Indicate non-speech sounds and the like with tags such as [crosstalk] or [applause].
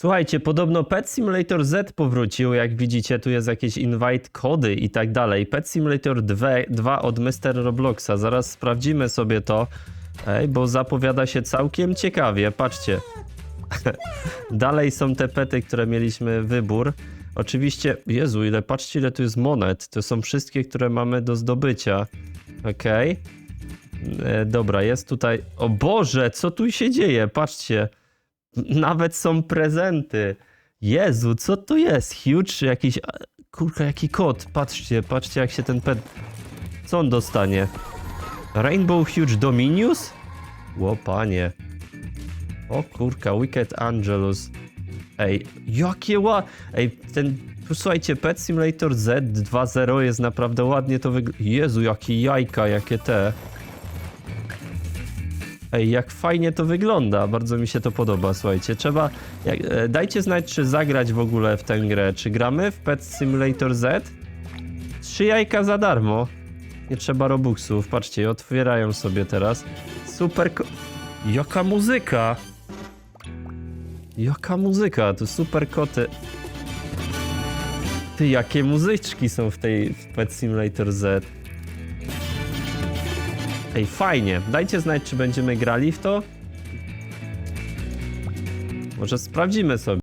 Słuchajcie, podobno Pet Simulator Z powrócił, jak widzicie, tu jest jakieś invite kody i tak dalej. Pet Simulator 2, 2 od Mr. Robloxa, zaraz sprawdzimy sobie to, Ej, bo zapowiada się całkiem ciekawie, patrzcie. [laughs] dalej są te pety, które mieliśmy wybór. Oczywiście, Jezu, ile, patrzcie ile tu jest monet, to są wszystkie, które mamy do zdobycia. Okej. E, Dobra, jest tutaj, o Boże, co tu się dzieje, patrzcie. Nawet są prezenty. Jezu, co to jest? Huge? Jakiś. a, Kurka, jaki kot. Patrzcie, patrzcie, jak się ten pet. Co on dostanie? Rainbow Huge Dominius? Ło, panie. O kurka, Wicked Angelus. Ej, jakie ła... Ej, ten... Słuchajcie, Pet Simulator Z 2.0 jest naprawdę ładnie to wygląda. Jezu, jakie jajka, jakie te. Ej, jak fajnie to wygląda, bardzo mi się to podoba, słuchajcie. Trzeba, jak, e, dajcie znać, czy zagrać w ogóle w tę grę. Czy gramy w Pet Simulator Z? Trzy jajka za darmo. Nie trzeba robuxów, patrzcie, otwierają sobie teraz. Super Jaka muzyka! Jaka muzyka, to super koty. Ty, jakie muzyczki są w tej w Pet Simulator Z. Ej, fajnie. Dajcie znać, czy będziemy grali w to. Może sprawdzimy sobie.